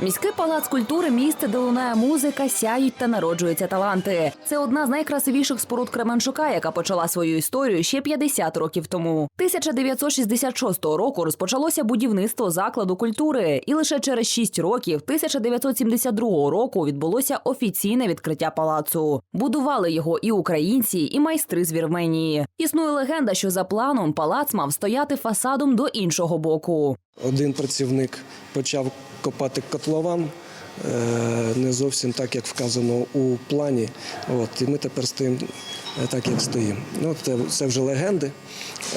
Міський палац культури місце, де лунає музика, сяють та народжуються таланти. Це одна з найкрасивіших споруд Кременчука, яка почала свою історію ще 50 років тому. 1966 року розпочалося будівництво закладу культури, і лише через 6 років, 1972 року, відбулося офіційне відкриття палацу. Будували його і українці, і майстри з Вірменії. Існує легенда, що за планом палац мав стояти фасадом до іншого боку. Один працівник почав копати котлован. е, Не зовсім так, як вказано у плані. От, і ми тепер стоїмо е, так, як стоїмо. Ну, це, це вже легенди,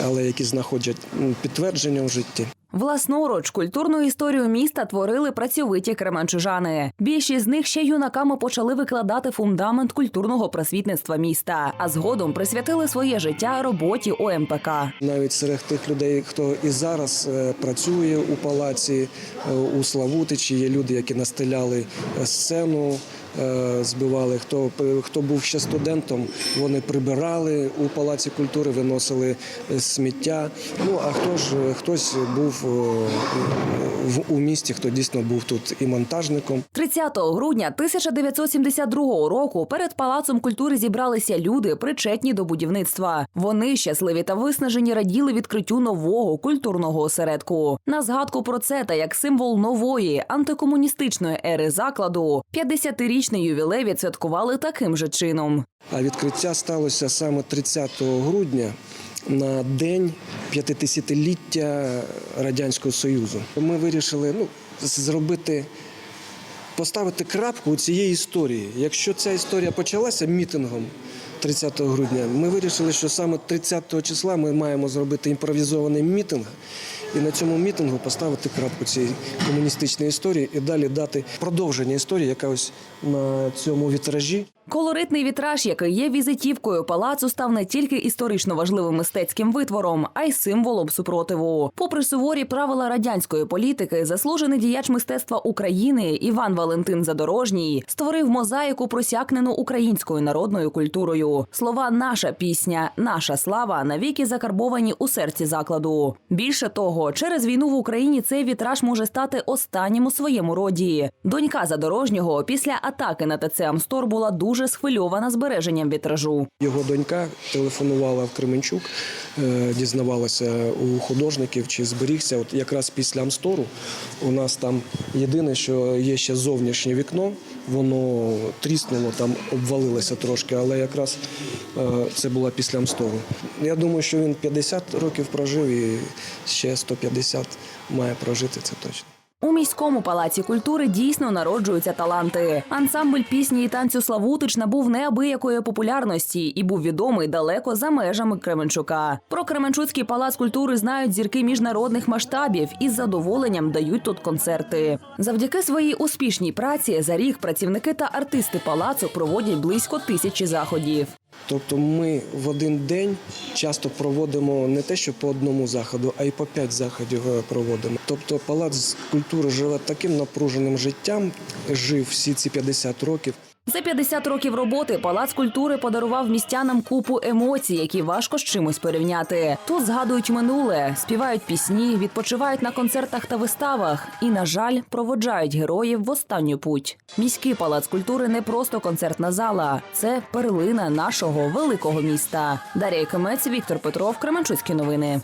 але які знаходять підтвердження в житті. Власноруч культурну історію міста творили працьовиті кременчужани. Більшість з них ще юнаками почали викладати фундамент культурного просвітництва міста, а згодом присвятили своє життя роботі ОМПК. Навіть серед тих людей, хто і зараз е, працює у палаці, е, у Славутичі, є люди, які настеляли е, сцену, збивали. Хто, хто був ще студентом, вони прибирали у палаці культури, виносили е, сміття. Ну а хто ж е, хтось був е, в, у місті, хто дійсно був тут і монтажником. 30 грудня 1972 року перед палацом культури зібралися люди, причетні до будівництва. Вони щасливі та виснажені раділи відкриттю нового культурного осередку. На згадку про це та як символ нової антикомуністичної ери закладу 50-річний ювілей відсвяткували таким же чином. А відкриття сталося саме 30 грудня на день 50-ліття Радянського Союзу. Ми вирішили ну, зробити. Поставити крапку у цієї історії. Якщо ця історія почалася мітингом 30 грудня, ми вирішили, що саме 30 числа ми маємо зробити імпровізований мітинг і на цьому мітингу поставити крапку цієї комуністичної історії і далі дати продовження історії, яка ось на цьому вітражі. Колоритний вітраж, який є візитівкою палацу, став не тільки історично важливим мистецьким витвором, а й символом супротиву. Попри суворі правила радянської політики, заслужений діяч мистецтва України Іван Валентин Задорожній створив мозаїку, просякнену українською народною культурою. Слова наша пісня, наша слава навіки закарбовані у серці закладу. Більше того, через війну в Україні цей вітраж може стати останнім у своєму роді. Донька задорожнього після атаки на ТЦ Амстор була дуже схвильована збереженням вітражу. Його донька телефонувала в Кременчук, е, дізнавалася у художників, чи зберігся. От якраз після Амстору у нас там єдине, що є ще зовнішнє вікно, воно тріснуло, там обвалилося трошки, але якраз е, це було після Мстову. Я думаю, що він 50 років прожив і ще 150 має прожити, це точно. У міському палаці культури дійсно народжуються таланти. Ансамбль пісні і танцю Славутич набув неабиякої популярності і був відомий далеко за межами Кременчука. Про Кременчуцький палац культури знають зірки міжнародних масштабів і з задоволенням дають тут концерти. Завдяки своїй успішній праці за рік працівники та артисти палацу проводять близько тисячі заходів. Тобто ми в один день часто проводимо не те, що по одному заходу, а й по п'ять заходів е, проводимо. Тобто палац культури живе таким напруженим життям, жив всі ці 50 років. За 50 років роботи палац культури подарував містянам купу емоцій, які важко з чимось порівняти. Тут згадують минуле, співають пісні, відпочивають на концертах та виставах і, на жаль, проводжають героїв в останню путь. Міський палац культури не просто концертна зала, це перлина нашого великого міста. Дар'я Кемець, Віктор Петров, Кременчуцькі новини.